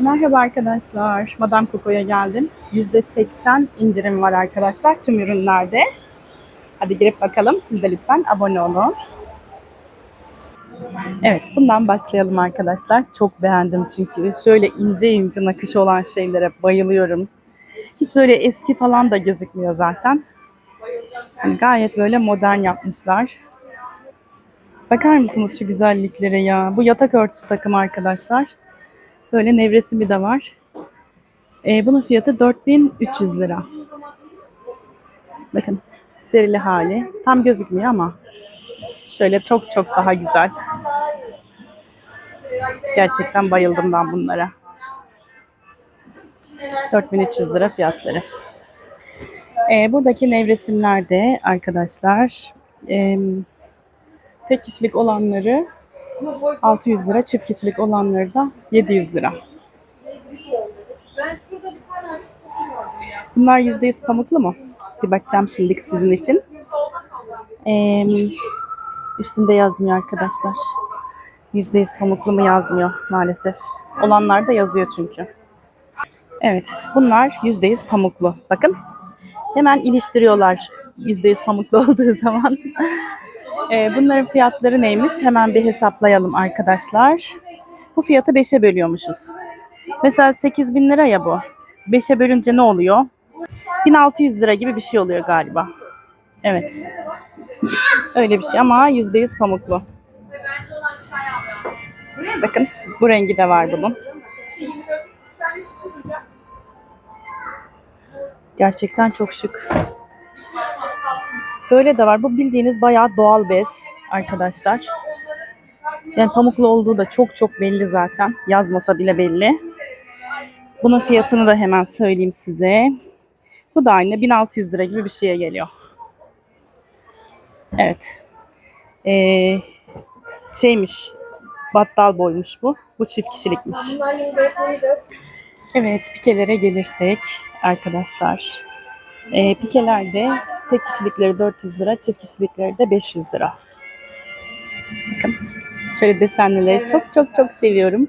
Merhaba arkadaşlar. Madame Coco'ya geldim. %80 indirim var arkadaşlar tüm ürünlerde. Hadi girip bakalım. Siz de lütfen abone olun. Evet, bundan başlayalım arkadaşlar. Çok beğendim çünkü. Şöyle ince ince nakış olan şeylere bayılıyorum. Hiç böyle eski falan da gözükmüyor zaten. Yani gayet böyle modern yapmışlar. Bakar mısınız şu güzelliklere ya? Bu yatak örtüsü takım arkadaşlar. Böyle nevresimi de var. Ee, bunun fiyatı 4300 lira. Bakın serili hali. Tam gözükmüyor ama şöyle çok çok daha güzel. Gerçekten bayıldım ben bunlara. 4300 lira fiyatları. Ee, buradaki nevresimler de arkadaşlar e, tek kişilik olanları 600 lira, çift kişilik olanları da 700 lira. Bunlar %100 pamuklu mu? Bir bakacağım şimdilik sizin için. Ee, üstünde yazmıyor arkadaşlar. %100 pamuklu mu yazmıyor maalesef. Olanlar da yazıyor çünkü. Evet, bunlar %100 pamuklu. Bakın, hemen iliştiriyorlar %100 pamuklu olduğu zaman. Ee, bunların fiyatları neymiş? Hemen bir hesaplayalım arkadaşlar. Bu fiyatı 5'e bölüyormuşuz. Mesela 8 bin lira ya bu. 5'e bölünce ne oluyor? 1600 lira gibi bir şey oluyor galiba. Evet. Öyle bir şey ama %100 pamuklu. Bakın bu rengi de var bunun. Gerçekten çok şık. Böyle de var. Bu bildiğiniz bayağı doğal bez arkadaşlar. Yani pamuklu olduğu da çok çok belli zaten. Yazmasa bile belli. Bunun fiyatını da hemen söyleyeyim size. Bu da aynı 1600 lira gibi bir şeye geliyor. Evet. Ee, şeymiş. Battal boymuş bu. Bu çift kişilikmiş. Evet pikelere gelirsek arkadaşlar. E, pikelerde tek kişilikleri 400 lira, çift kişilikleri de 500 lira. Bakın şöyle desenlileri çok çok çok seviyorum.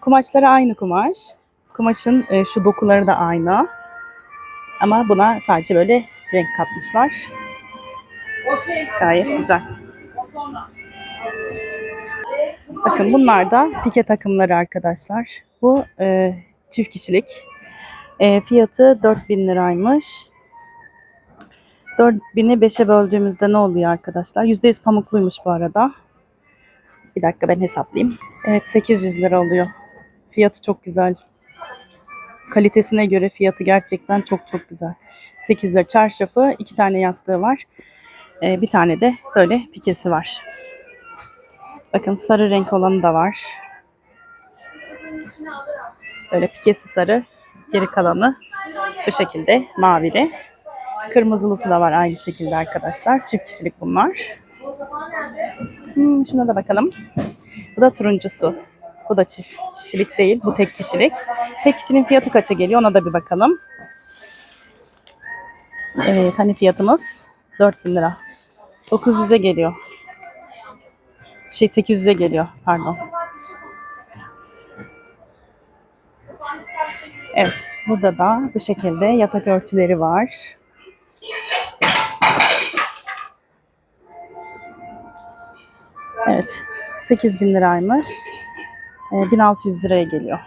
Kumaşları aynı kumaş. Kumaşın e, şu dokuları da aynı. Ama buna sadece böyle renk katmışlar. Gayet güzel. Bakın bunlar da pike takımları arkadaşlar. Bu e, çift kişilik. E, fiyatı 4000 liraymış. 4000'i 5'e böldüğümüzde ne oluyor arkadaşlar? %100 pamukluymuş bu arada. Bir dakika ben hesaplayayım. Evet 800 lira oluyor. Fiyatı çok güzel. Kalitesine göre fiyatı gerçekten çok çok güzel. 800 lira çarşafı, iki tane yastığı var. Ee, bir tane de böyle pikesi var. Bakın sarı renk olanı da var. Böyle pikesi sarı. Geri kalanı bu şekilde mavili. Kırmızılısı da var aynı şekilde arkadaşlar. Çift kişilik bunlar. Hmm, şuna da bakalım. Bu da turuncusu. Bu da çift kişilik değil. Bu tek kişilik. Tek kişinin fiyatı kaça geliyor ona da bir bakalım. Evet hani fiyatımız 4000 lira. 900'e geliyor. Şey 800'e geliyor pardon. Evet burada da bu şekilde yatak örtüleri var. Evet 8000 liraymış. Ee, 1600 liraya geliyor.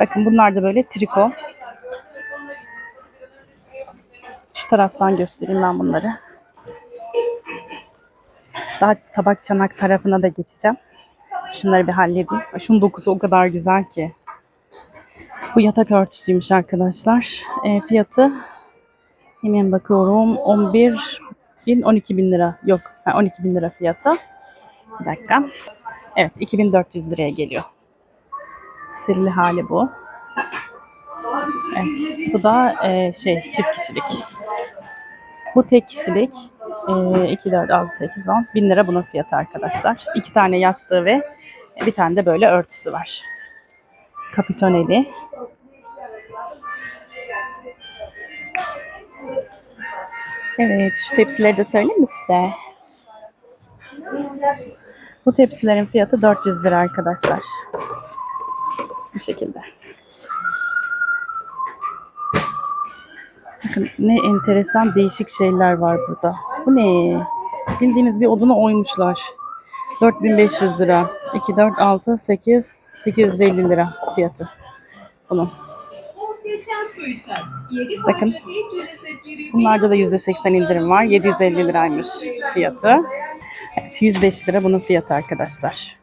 Bakın bunlar da böyle triko. Şu taraftan göstereyim ben bunları. Daha tabak çanak tarafına da geçeceğim. Şunları bir halledeyim. Şunun dokusu o kadar güzel ki. Bu yatak örtüsüymüş arkadaşlar. E, fiyatı hemen bakıyorum 11 bin 12 bin lira. Yok 12 bin lira fiyatı. Bir dakika. Evet 2400 liraya geliyor. Sirli hali bu. Evet bu da e, şey çift kişilik. Bu tek kişilik. E, 2, 4, 6, 8, 10. 1000 lira bunun fiyatı arkadaşlar. İki tane yastığı ve bir tane de böyle örtüsü var. Kapitoneli. Evet şu tepsileri de söyleyeyim mi size? Bu tepsilerin fiyatı 400 lira arkadaşlar. Bu şekilde. Bakın ne enteresan değişik şeyler var burada. Bu ne? Bildiğiniz bir odunu oymuşlar. 4500 lira. 2, 4, 6, 8, 850 lira fiyatı. Bunun. Bakın. Bunlarda da %80 indirim var. 750 liraymış fiyatı. Evet, 105 lira bunun fiyatı arkadaşlar.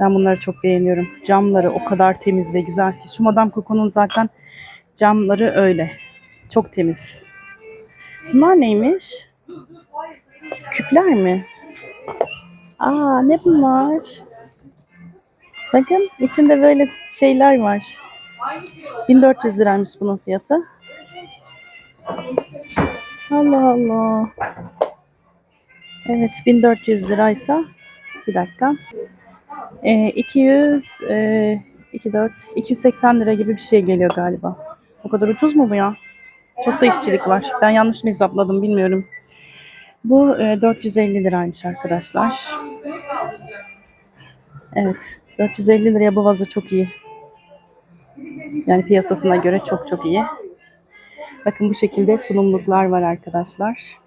Ben bunları çok beğeniyorum. Camları o kadar temiz ve güzel ki. Şu Madame Coco'nun zaten camları öyle. Çok temiz. Bunlar neymiş? Küpler mi? Aa ne bunlar? Bakın içinde böyle şeyler var. 1400 liraymış bunun fiyatı. Allah Allah. Evet 1400 liraysa bir dakika. Ee, 200 e, 2 4 280 lira gibi bir şey geliyor galiba. O kadar ucuz mu bu ya? Çok da işçilik var. Ben yanlış mı hesapladım bilmiyorum. Bu e, 450 liraymış arkadaşlar. Evet. 450 liraya bu vazo çok iyi. Yani piyasasına göre çok çok iyi. Bakın bu şekilde sunumluklar var arkadaşlar.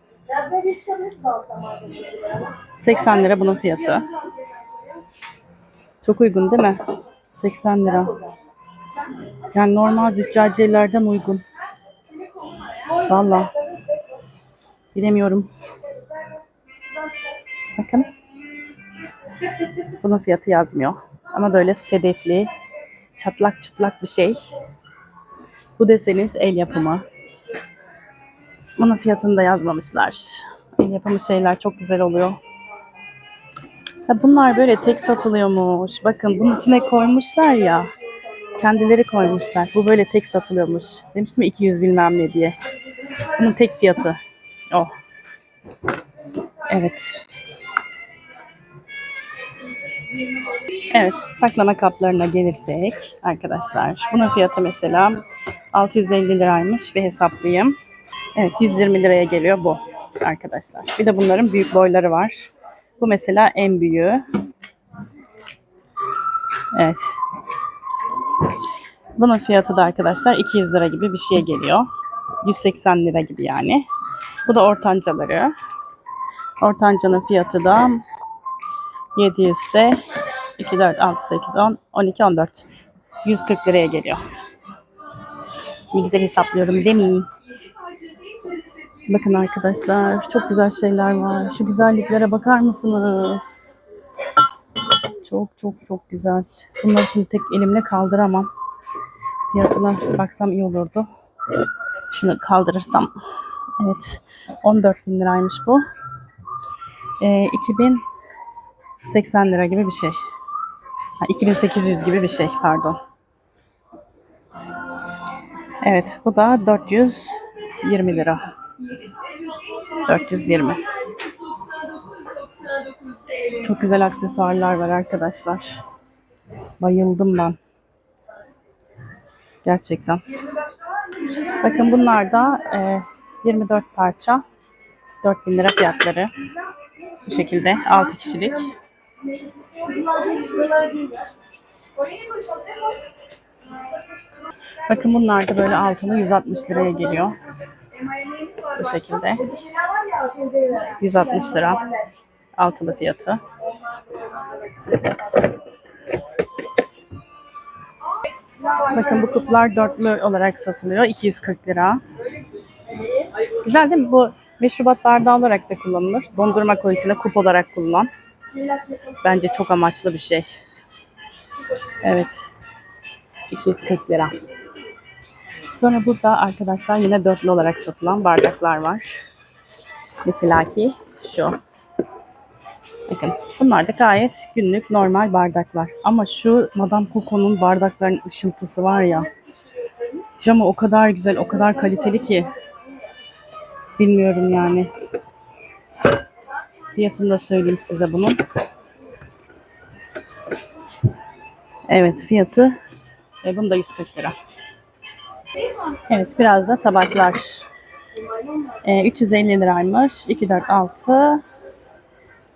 80 lira bunun fiyatı. Çok uygun değil mi? 80 lira. Yani normal züccaciyelerden uygun. Valla. Bilemiyorum. Bunun fiyatı yazmıyor. Ama böyle sedefli, çatlak çutlak bir şey. Bu deseniz el yapımı. Bunun fiyatını da yazmamışlar. El yapımı şeyler çok güzel oluyor. Ha bunlar böyle tek satılıyormuş. Bakın bunun içine koymuşlar ya. Kendileri koymuşlar. Bu böyle tek satılıyormuş. Demiştim ya 200 bilmem ne diye. Bunun tek fiyatı. O. Evet. Evet, saklama kaplarına gelirsek arkadaşlar. Bunun fiyatı mesela 650 liraymış bir hesaplayayım. Evet, 120 liraya geliyor bu arkadaşlar. Bir de bunların büyük boyları var. Bu mesela en büyüğü. Evet. Bunun fiyatı da arkadaşlar 200 lira gibi bir şey geliyor. 180 lira gibi yani. Bu da ortancaları. Ortancanın fiyatı da 7 ise 2, 4, 6, 8, 10, 12, 14. 140 liraya geliyor. Ne güzel hesaplıyorum değil mi? Bakın arkadaşlar çok güzel şeyler var. Şu güzelliklere bakar mısınız? Çok çok çok güzel. Bunları şimdi tek elimle kaldıramam. Fiyatına baksam iyi olurdu. Şunu kaldırırsam. Evet. 14 bin liraymış bu. Ee, e, 2000 80 lira gibi bir şey. Ha, 2800 gibi bir şey pardon. Evet bu da 420 lira. 420. Çok güzel aksesuarlar var arkadaşlar. Bayıldım ben. Gerçekten. Bakın bunlar da e, 24 parça. 4000 lira fiyatları. Bu şekilde 6 kişilik. Bakın bunlar da böyle altını 160 liraya geliyor. Bu şekilde. 160 lira altılı fiyatı. Bakın bu kuplar dörtlü olarak satılıyor. 240 lira. Güzel değil mi? Bu meşrubat bardağı olarak da kullanılır. Dondurma koy içine kup olarak kullan. Bence çok amaçlı bir şey. Evet. 240 lira. Sonra burada arkadaşlar yine dörtlü olarak satılan bardaklar var. Mesela ki şu. Bakın bunlar da gayet günlük normal bardaklar. Ama şu Madame Coco'nun bardakların ışıltısı var ya. Camı o kadar güzel, o kadar kaliteli ki. Bilmiyorum yani. Fiyatını da söyleyeyim size bunun. Evet fiyatı. E, bunu da 140 lira. Evet biraz da tabaklar. E, 350 liraymış. 2, 4, 6.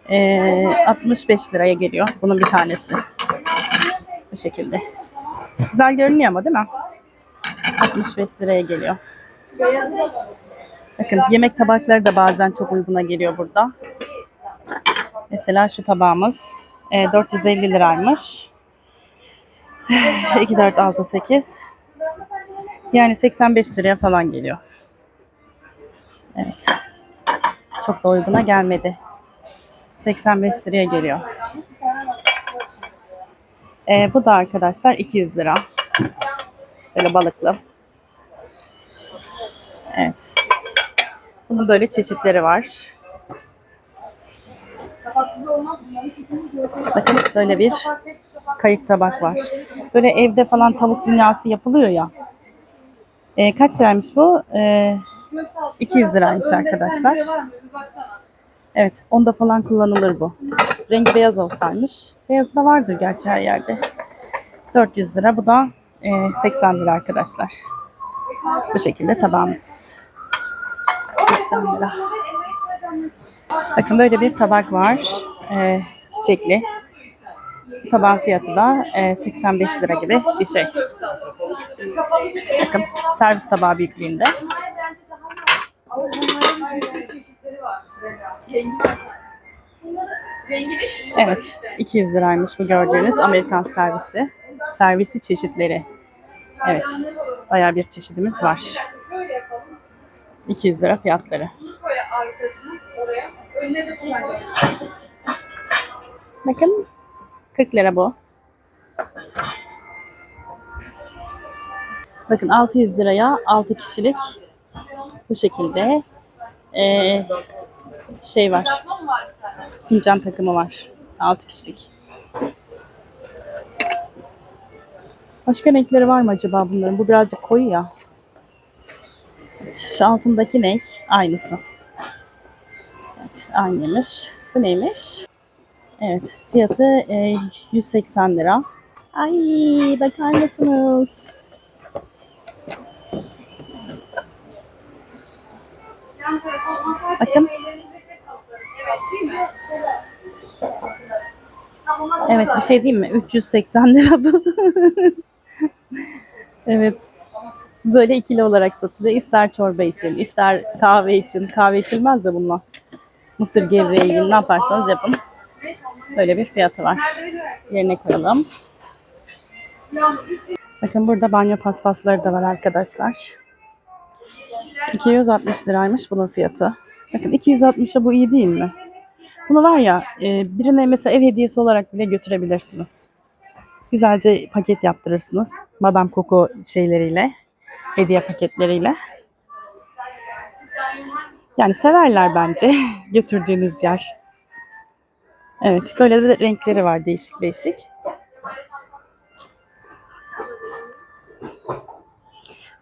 Ee, 65 liraya geliyor bunun bir tanesi. Bu şekilde. Güzel görünüyor ama değil mi? 65 liraya geliyor. Bakın yemek tabakları da bazen çok uyguna geliyor burada. Mesela şu tabağımız e, 450 liraymış. 2, 4, 6, 8. Yani 85 liraya falan geliyor. Evet. Çok da uyguna gelmedi. 85 liraya geliyor. E, bu da arkadaşlar 200 lira. Böyle balıklı. Evet. Bunun böyle çeşitleri var. Bakın böyle bir kayık tabak var. Böyle evde falan tavuk dünyası yapılıyor ya. E, kaç liraymış bu? E, 200 liraymış arkadaşlar. Evet, onda falan kullanılır bu. Rengi beyaz olsaymış. Beyaz da vardır gerçi her yerde. 400 lira. Bu da e, 80 lira arkadaşlar. Bu şekilde tabağımız. 80 lira. Bakın böyle bir tabak var. E, çiçekli. Tabağın fiyatı da e, 85 lira gibi bir şey. Bakın servis tabağı büyüklüğünde. Evet, 200 liraymış bu gördüğünüz Amerikan servisi. Servisi çeşitleri. Evet, bayağı bir çeşidimiz var. 200 lira fiyatları. Bakın 40 lira bu. Bakın 600 liraya 6 kişilik bu şekilde ee, şey var. Fincan takımı var. 6 kişilik. Başka renkleri var mı acaba bunların? Bu birazcık koyu ya. Şu altındaki ne? Aynısı. Evet, aynıymış. Bu neymiş? Evet, fiyatı e, 180 lira. Ay, bakar mısınız? Bakın. Evet, bir şey diyeyim mi? 380 lira bu. evet. Böyle ikili olarak satılıyor. İster çorba için, ister kahve için. Kahve içilmez de bununla. Mısır gevreği yiyin, ne yaparsanız yapın. Böyle bir fiyatı var. Yerine koyalım. Bakın burada banyo paspasları da var arkadaşlar. 260 liraymış bunun fiyatı. Bakın 260'a bu iyi değil mi? Bunu var ya e, birine mesela ev hediyesi olarak bile götürebilirsiniz. Güzelce paket yaptırırsınız. Madame Coco şeyleriyle, hediye paketleriyle. Yani severler bence götürdüğünüz yer. Evet, böyle de renkleri var değişik değişik.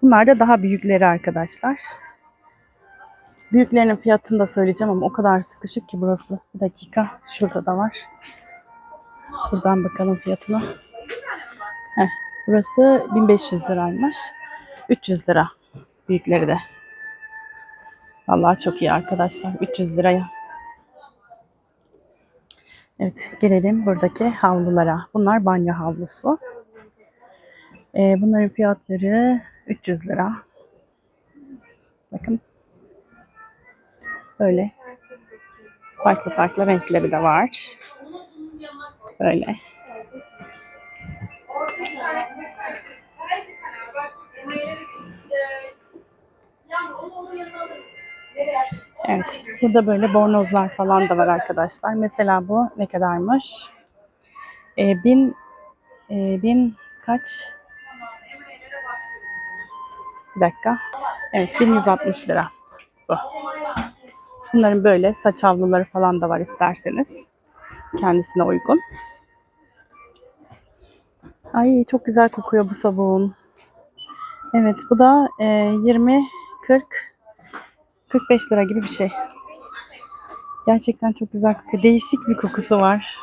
Bunlar da daha büyükleri arkadaşlar. Büyüklerinin fiyatını da söyleyeceğim ama o kadar sıkışık ki burası. Bir dakika, şurada da var. Buradan bakalım fiyatına. Heh, burası 1500 liraymış. 300 lira büyükleri de. Vallahi çok iyi arkadaşlar. 300 liraya. Evet gelelim buradaki havlulara. Bunlar banyo havlusu. Ee, bunların fiyatları 300 lira. Bakın. Böyle. Farklı farklı renkleri de var. Böyle. Evet. Burada böyle bornozlar falan da var arkadaşlar. Mesela bu ne kadarmış? Ee, bin, e, bin kaç? Bir dakika. Evet 1160 lira bu. Bunların böyle saç havluları falan da var isterseniz. Kendisine uygun. Ay çok güzel kokuyor bu sabun. Evet bu da e, 20 40 45 lira gibi bir şey. Gerçekten çok güzel kokuyor. Değişik bir kokusu var.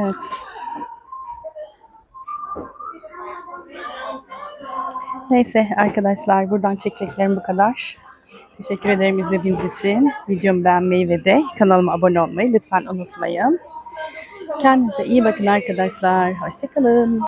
Evet. Neyse arkadaşlar buradan çekeceklerim bu kadar. Teşekkür ederim izlediğiniz için. Videomu beğenmeyi ve de kanalıma abone olmayı lütfen unutmayın. Kendinize iyi bakın arkadaşlar. Hoşçakalın.